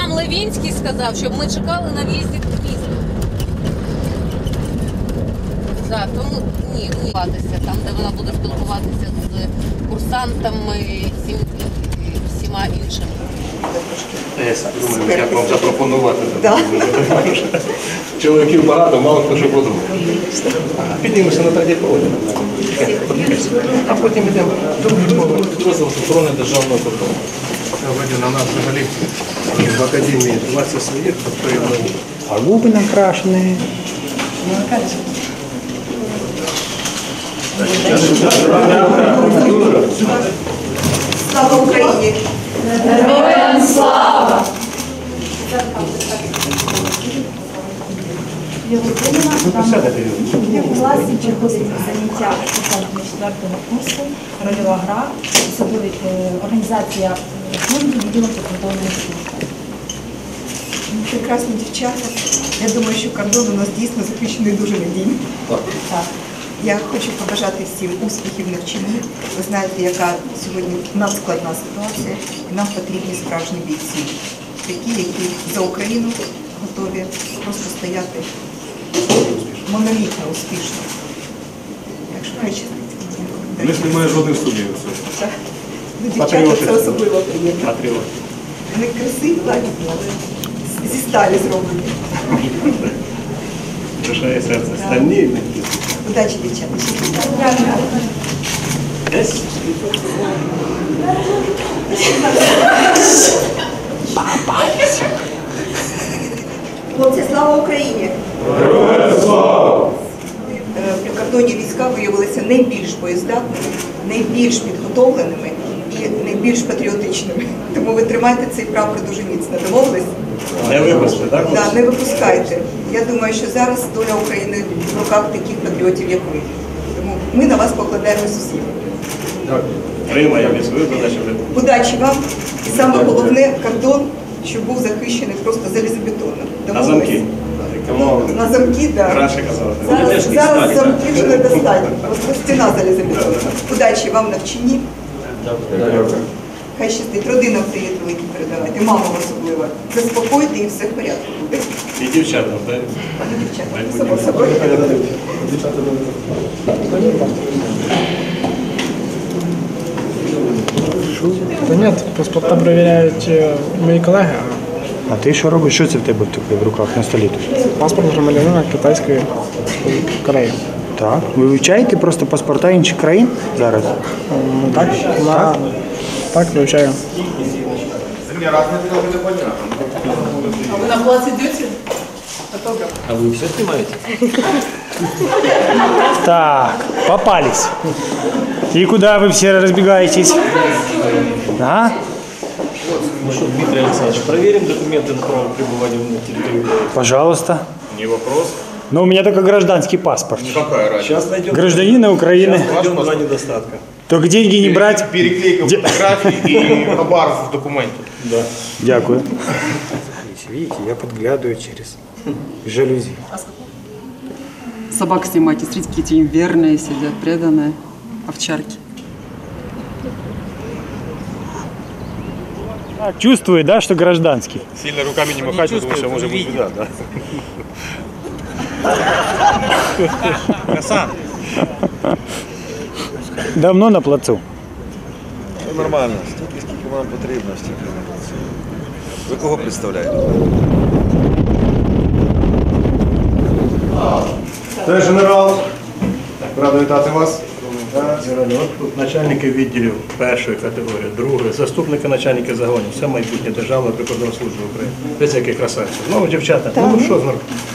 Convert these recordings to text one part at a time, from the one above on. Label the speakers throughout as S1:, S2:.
S1: нам Левінський сказав, щоб ми чекали на в'їзді в місто. Так, тому ні, ні, спілкуватися там, де вона буде спілкуватися з курсантами і всім, всіма іншими.
S2: Думаю, як вам запропонувати. Чоловіків багато, мало хто що подумав. Піднімемося на третій поверх. А потім йдемо до розвитку охорони державного кордону. Сьогодні на нас взагалі в академії 20 своїх, хто є.
S3: А губы накрашены.
S4: Слава Україні!
S2: Присядете, Юрій.
S5: В класі проходить заняття на четвертого курсу, рольова гра, особливо е, організація служби відділом прикордонної служби.
S4: Прекрасні дівчата. Я думаю, що кордон у нас дійсно захищений дуже надійно.
S5: Так.
S4: Я хочу побажати всім успіхів в навчанні. Ви знаєте, яка сьогодні надскладна ситуація, і нам потрібні справжні бійці, такі, які за Україну готові просто стояти монолітно, успішно. Так що хай щастить.
S2: Лиш немає жодних сумнівів.
S4: Ну, Дівчата це особливо приємно.
S2: Патріот.
S4: Вони красиві, лагідні, але зі сталі зроблені.
S2: Душа і серце. Стальні.
S4: Удачі, дівчата. Хлопці, слава Україні! Е, Прикордонні війська виявилися найбільш боєздатними, найбільш підготовленими і найбільш патріотичними. Тому ви тримайте цей прапор дуже міцно. Домовились?
S2: Не випусти, так?
S4: Да, не випускайте. Я думаю, що зараз доля України в руках таких патріотів, як ви. Тому ми на вас покладаємось усі.
S2: Тримаємо і свою задачу виконуємо.
S4: Удачі вам і саме головне кордон, щоб був захищений просто залізобетоном.
S2: На замки.
S4: На замки, так.
S2: Казали.
S4: Зараз, замків вже недостатньо. Просто стіна залізобетонна. Удачі вам на вченні. Хай щастить. Родинам привіт великий передавайте, мамам особливо. Заспокойте і все в порядку буде.
S2: І дівчатам, так?
S4: І Дівчата, само собою.
S3: Та ні, паспорта перевіряють е, мої колеги,
S6: А ти що робиш? Що це в тебе в в руках на столі
S3: паспорт громадянина Китайської Кореї.
S6: Так. Ви вивчаєте просто паспорта інших країн зараз?
S3: Ну, Так, на, так вивчаю.
S6: Так, попались. И куда вы все разбегаетесь? А?
S7: Ну что, Дмитрий Александрович, проверим документы на право пребывания на территории.
S6: Пожалуйста.
S2: Не вопрос.
S6: Но у меня только гражданский паспорт.
S2: Какая разница?
S7: Сейчас найдем,
S6: Гражданина Украины.
S7: найдем два недостатка.
S6: Только деньги не брать.
S2: Переклейка
S6: Де-
S2: фотографії і хабар в документі.
S6: Дякую. Видите, я подглядываю через жалюзи.
S8: Собак снимайте, смотрите, какие эти им верные сидят, преданные овчарки.
S6: Чувствую, да, что гражданский?
S2: Сильно руками не махати, тому що може бути біда, да? Краса.
S6: Давно на плацу.
S9: Нормально, стільки, скільки вам потрібно, стільки на плацу. Ви кого представляєте?
S2: Це генерал. Радий вітати вас. Тут начальники відділів першої категорії, другої, заступники начальники загонів, все майбутнє Державної прикордонної служби України. Дивіться, який красавчик. Ну, дівчата, ну що з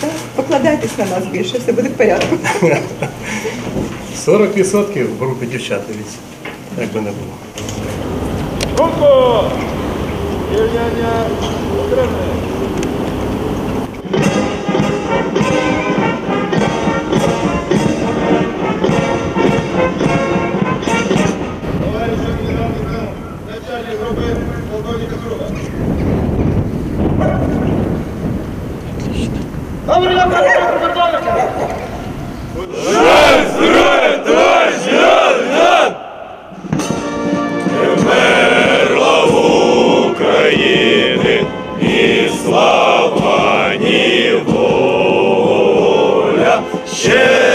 S4: Так, Покладайтесь на нас більше, все буде в порядку.
S2: 40% в групі дівчат, дивіться, як би не було.
S10: Слава ще.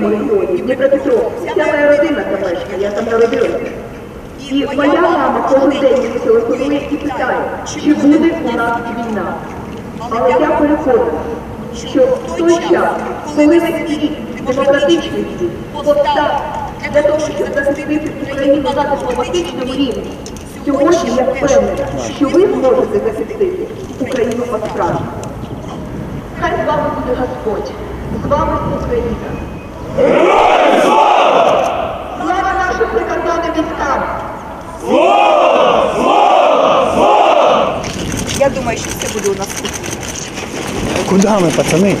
S10: В східному регіоні, Дніпропетровськ. Вся моя родина там мешкає, я там народилася. І моя мама кожен день мені телефонує і питає, чи буде у нас війна. Але я переконана, що в той час, коли весь світ демократичний світ повстав для того, щоб захистити Україну на дипломатичному рівні, сьогодні я впевнена, що ви зможете захистити Україну по-справжньому. Хай з вами буде Господь, з вами Україна. Слава нашим прикордонним військам!
S4: Я думаю, що все буде у нас тут.
S6: Куда мы, пацаны?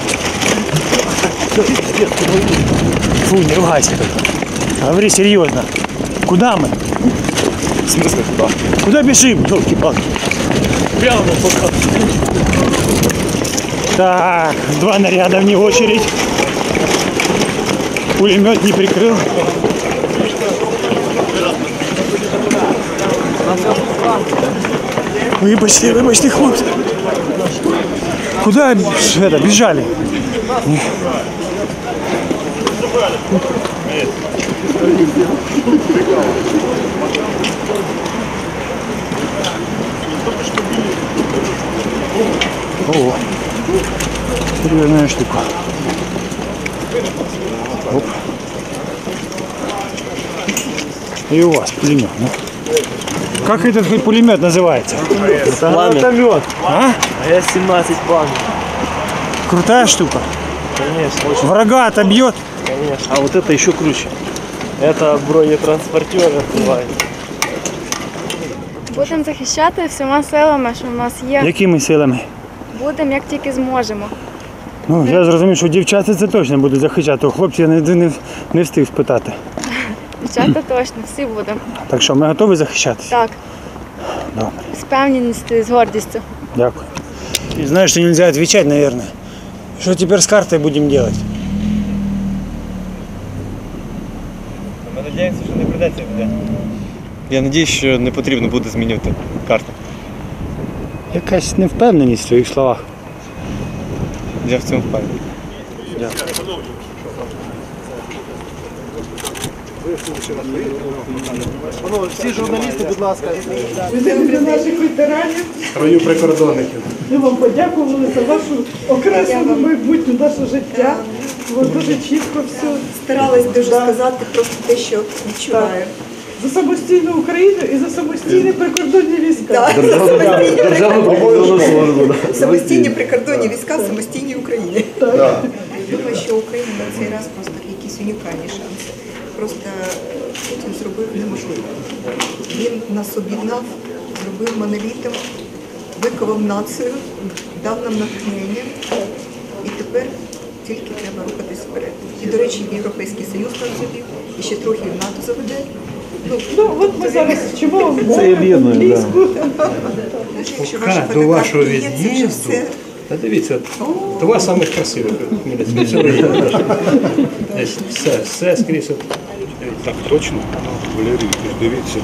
S6: Фу, не ругайся только. Говори серьезно. Куда мы? В смысле куда? Куда бежим, елки-палки? Прямо пока. Так, два наряда вне очередь. Пулемет не прикрыл. Вибачте, вибачте, хлопці. Куда это, бежали? О, серьезная штука. Оп. И у вас пулемет. ну. Как этот хоть пулемет называется?
S7: Гранатомет.
S6: А?
S7: А я 17 планов.
S6: Крутая штука.
S7: Конечно, очень,
S6: Врага отобьет.
S7: конечно. А вот это еще круче. Это бронетранспортер открывает.
S5: Будемо захищати всіма силами, що в нас є.
S6: Якими силами?
S5: Будемо як тільки зможемо.
S6: Ну, я зрозумів, що дівчата це точно будуть захищати, а хлопці я не, не, не встиг спитати.
S5: Дівчата точно, всі будемо.
S6: Так що ми готові захищатися?
S5: Так.
S6: Добре.
S5: З певністю, з гордістю.
S6: Дякую. И знаешь, что нельзя отвечать, наверное. Что теперь с картой будем делать?
S7: Ми надіємося, що не придеться буде. Я надіюсь, що не потрібно буде змінювати карту.
S6: Якась невпевненість в твоїх словах.
S7: Я в цьому впевнений.
S2: Всі журналісти, будь ласка.
S3: Для наших ветеранів
S2: Строю прикордонників.
S3: ми вам подякували за вашу окреслену майбутнє наше життя. Ви дуже чітко все
S4: Старалась дуже сказати просто те, що відчуваю.
S3: За самостійну Україну і за самостійні прикордонні війська.
S4: Так, за самостійні
S7: Державну прикордонну службу.
S4: самостійні прикордонні війська в самостійній Україні. Думаю, що Україна на цей раз просто якісь унікальні шанси. Просто е, Путін зробив неможливе. Він нас об'єднав, зробив монолітом, виковав націю, дав нам натхнення. І тепер тільки треба рухатись вперед. І, до речі, Європейський Союз нас завів, і ще трохи в НАТО заведе. Ну,
S3: Ну от ми зараз чому Це
S7: об'єднує, да.
S4: якщо
S2: Пока до вашого
S4: є, це вже
S2: від'їзду.
S4: все.
S2: Та дивіться, два самих красивих хмельницьких. Все, все скрізь. от- Так, точно? Валерій, дивіться.